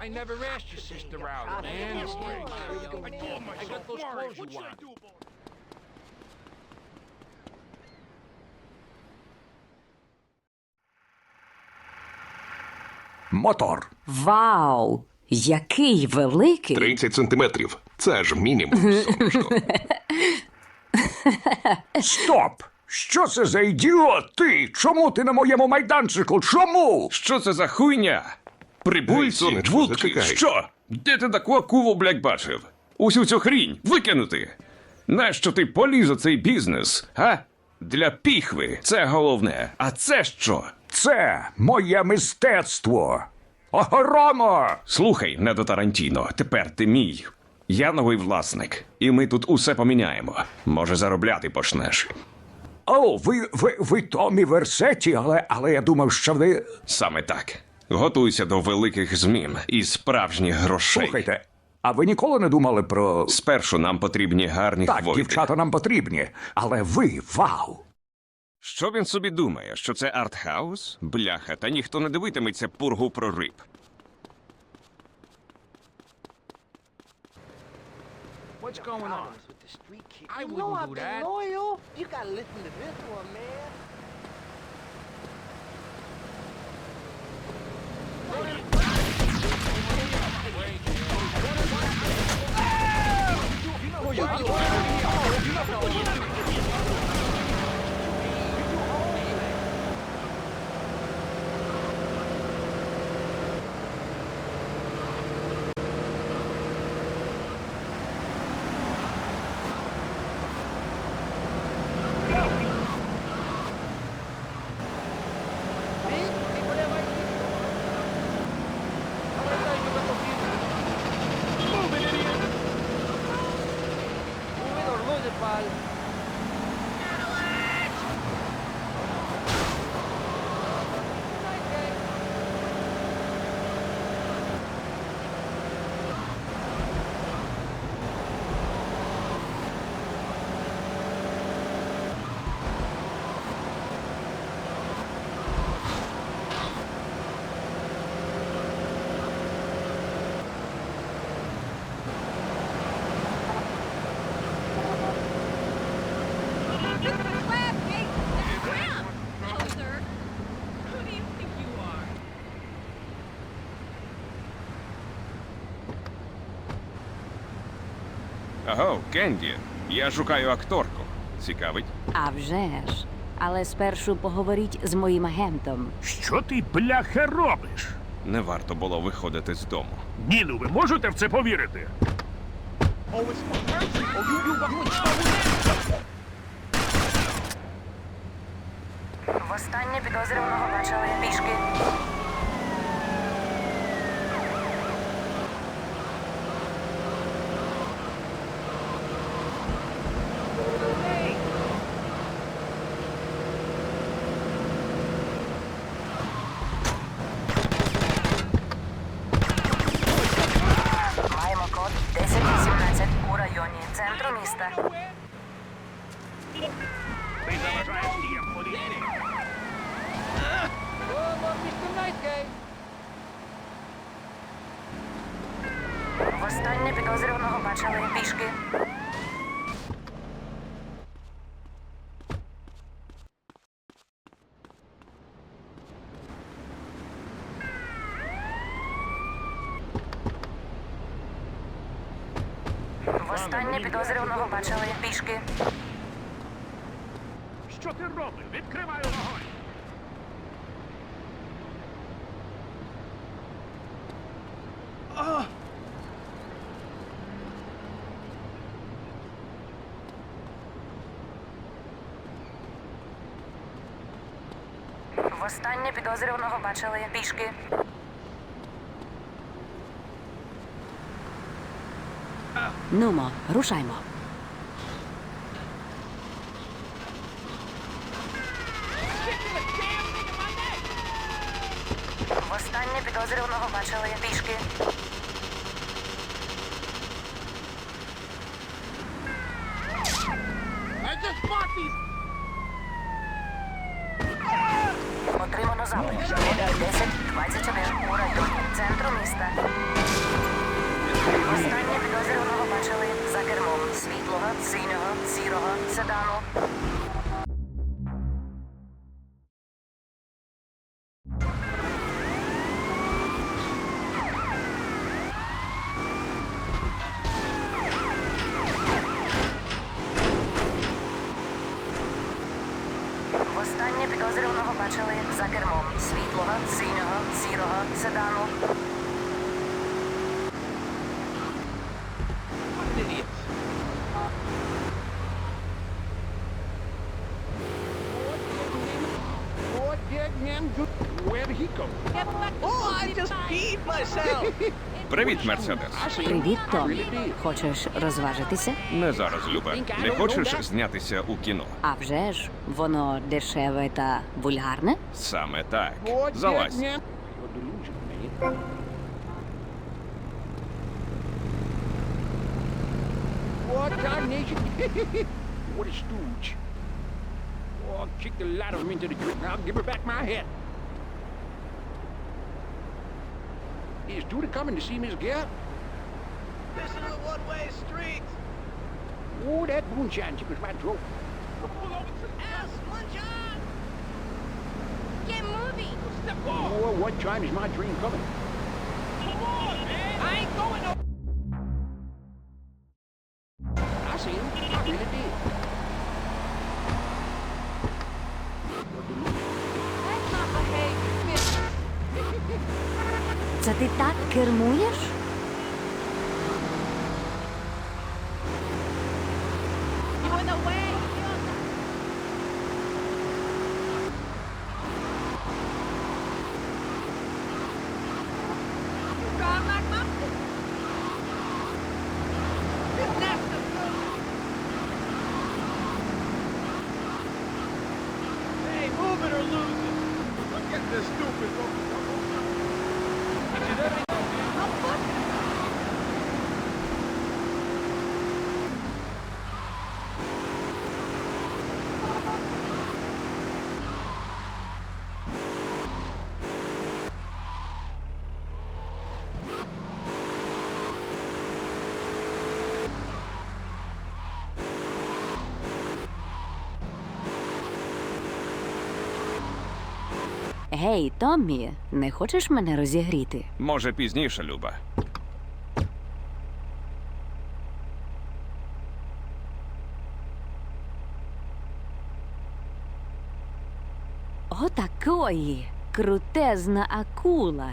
I never asked your sister out, man. I got those clothes you want. Мотор. Вау! Який великий! 30 сантиметрів. Це ж мінімум. сонечко. Стоп! Що це за ідіот? Ти? Чому ти на моєму майданчику? Чому? Що це за хуйня? Прибульці, сонечко, вудки, зачекай. що? Де ти таку акулу, блядь, бачив? Усю цю хрінь викинути. Нащо ти поліз у цей бізнес, а? Для піхви це головне. А це що? Це моє мистецтво. Охорона! Слухай, недо Тарантіно, тепер ти мій. Я новий власник, і ми тут усе поміняємо. Може, заробляти почнеш. О, ви, ви, ви Томі Версеті, але, але я думав, що ви. Саме так. Готуйся до великих змін і справжніх грошей. Слухайте, а ви ніколи не думали про. Спершу нам потрібні гарні Так, хвойди. дівчата нам потрібні, але ви вау! Що він собі думає? Що це артхаус? Бляха, та ніхто не дивитиметься пургу про риб. What's going on? I wouldn't know do I've been that. loyal. You gotta listen to this one, man. Аго, Кенді, я шукаю акторку. Цікавить? А вже ж. Але спершу поговоріть з моїм агентом. Що ти, бляха, робиш? Не варто було виходити з дому. Ні, ну ви можете в це повірити? Востаннє підозрюваного бачили пішки. Маємо код 1017 у районі центру міста. Ти заважаєш діям поліції. Come on, Mr. Востаннє підозрюваного бачили пішки. Востаннє підозрюваного бачили пішки. Що ти робиш? Відкриваю вогонь. Востаннє підозрюваного бачили пішки. Нумо, рушаймо. Востаннє підозрюваного бачили пішки. 1021 у районі центру міста. Останнє підозрюваного бачили за кермом світлого, синього, сірого седану. Світлого, синього, сірого седану. What dead man do? Where did he go? Oh, I just peed myself. Привіт, Мерседес. Привіт, Томі. Хочеш розважитися? Не зараз, Люба. Не хочеш знятися у кіно? А вже ж, воно дешеве та вульгарне? Саме так. Залазь. What a stooge. Oh, kick the lot of them into the drink. Now give her back my hat. Is Judy coming to see Miss Gale? this is a one-way street. Oh, that moonshine tickles my throat. Ass, Munchon! Get moving. Oh, what time is my train coming? Come on, man! I ain't going no. Це ти так кермуєш? Гей, Томмі, не хочеш мене розігріти? Може, пізніше, Люба. Отакої крутезна акула.